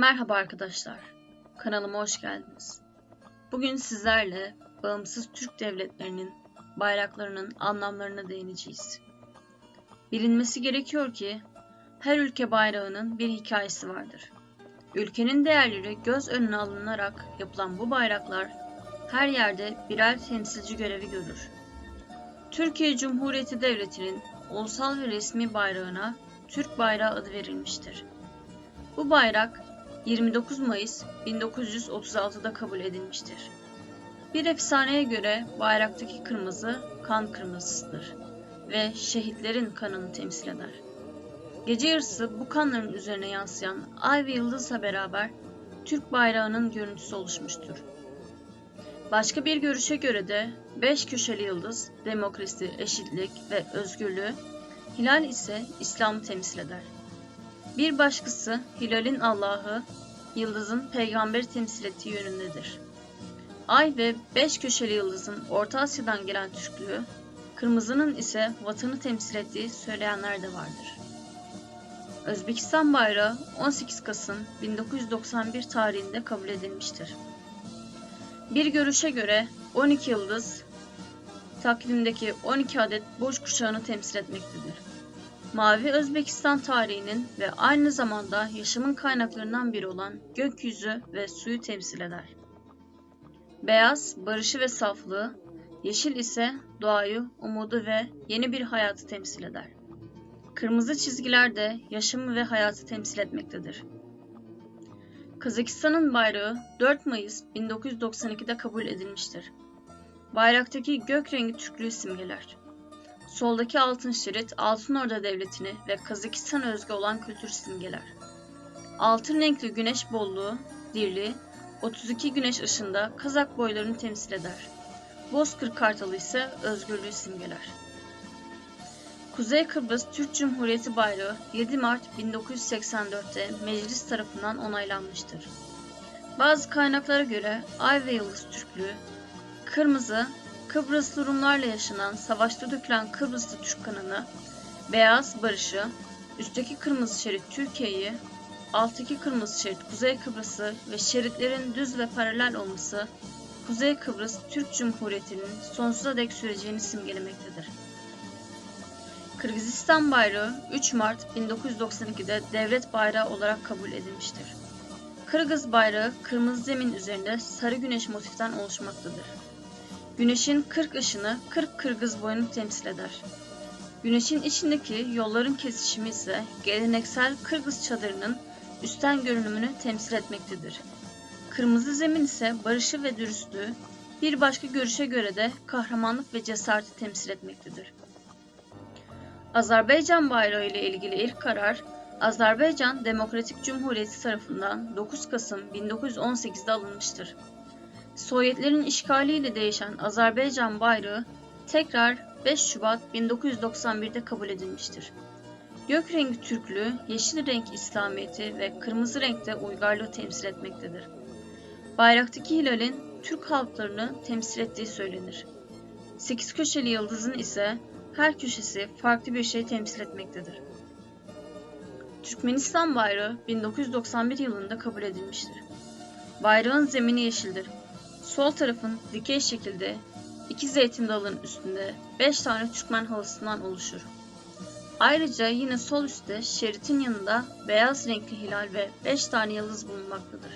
Merhaba arkadaşlar. Kanalıma hoş geldiniz. Bugün sizlerle bağımsız Türk devletlerinin bayraklarının anlamlarına değineceğiz. Bilinmesi gerekiyor ki her ülke bayrağının bir hikayesi vardır. Ülkenin değerleri göz önüne alınarak yapılan bu bayraklar her yerde birer temsilci görevi görür. Türkiye Cumhuriyeti Devleti'nin ulusal ve resmi bayrağına Türk bayrağı adı verilmiştir. Bu bayrak 29 Mayıs 1936'da kabul edilmiştir. Bir efsaneye göre bayraktaki kırmızı kan kırmızısıdır ve şehitlerin kanını temsil eder. Gece yarısı bu kanların üzerine yansıyan ay ve yıldızla beraber Türk bayrağının görüntüsü oluşmuştur. Başka bir görüşe göre de beş köşeli yıldız demokrasi, eşitlik ve özgürlüğü, hilal ise İslam'ı temsil eder. Bir başkası hilalin Allah'ı, yıldızın peygamberi temsil ettiği yönündedir. Ay ve beş köşeli yıldızın Orta Asya'dan gelen Türklüğü, kırmızının ise vatanı temsil ettiği söyleyenler de vardır. Özbekistan bayrağı 18 Kasım 1991 tarihinde kabul edilmiştir. Bir görüşe göre 12 yıldız takvimdeki 12 adet boş kuşağını temsil etmektedir. Mavi Özbekistan tarihinin ve aynı zamanda yaşamın kaynaklarından biri olan gökyüzü ve suyu temsil eder. Beyaz, barışı ve saflığı, yeşil ise doğayı, umudu ve yeni bir hayatı temsil eder. Kırmızı çizgiler de yaşamı ve hayatı temsil etmektedir. Kazakistan'ın bayrağı 4 Mayıs 1992'de kabul edilmiştir. Bayraktaki gök rengi Türklüğü simgeler. Soldaki altın şerit Altın Orda Devleti'ni ve Kazakistan özgü olan kültür simgeler. Altın renkli güneş bolluğu, dirliği, 32 güneş ışığında Kazak boylarını temsil eder. Bozkır kartalı ise özgürlüğü simgeler. Kuzey Kıbrıs Türk Cumhuriyeti bayrağı 7 Mart 1984'te meclis tarafından onaylanmıştır. Bazı kaynaklara göre Ay ve Yıldız Türklüğü, kırmızı, Kıbrıslı Rumlarla yaşanan savaşta dökülen Kıbrıslı Türk kanını, beyaz barışı, üstteki kırmızı şerit Türkiye'yi, alttaki kırmızı şerit Kuzey Kıbrıs'ı ve şeritlerin düz ve paralel olması, Kuzey Kıbrıs Türk Cumhuriyeti'nin sonsuza dek süreceğini simgelemektedir. Kırgızistan bayrağı 3 Mart 1992'de devlet bayrağı olarak kabul edilmiştir. Kırgız bayrağı kırmızı zemin üzerinde sarı güneş motiften oluşmaktadır. Güneşin 40 ışını 40 Kırgız boyunu temsil eder. Güneşin içindeki yolların kesişimi ise geleneksel Kırgız çadırının üstten görünümünü temsil etmektedir. Kırmızı zemin ise barışı ve dürüstlüğü, bir başka görüşe göre de kahramanlık ve cesareti temsil etmektedir. Azerbaycan bayrağı ile ilgili ilk karar, Azerbaycan Demokratik Cumhuriyeti tarafından 9 Kasım 1918'de alınmıştır. Sovyetlerin işgaliyle değişen Azerbaycan bayrağı tekrar 5 Şubat 1991'de kabul edilmiştir. Gök rengi Türklüğü, yeşil renk İslamiyeti ve kırmızı renkte uygarlığı temsil etmektedir. Bayraktaki hilalin Türk halklarını temsil ettiği söylenir. Sekiz köşeli yıldızın ise her köşesi farklı bir şey temsil etmektedir. Türkmenistan bayrağı 1991 yılında kabul edilmiştir. Bayrağın zemini yeşildir. Sol tarafın dikey şekilde iki zeytin dalının üstünde 5 tane Türkmen halısından oluşur. Ayrıca yine sol üstte şeritin yanında beyaz renkli hilal ve 5 tane yıldız bulunmaktadır.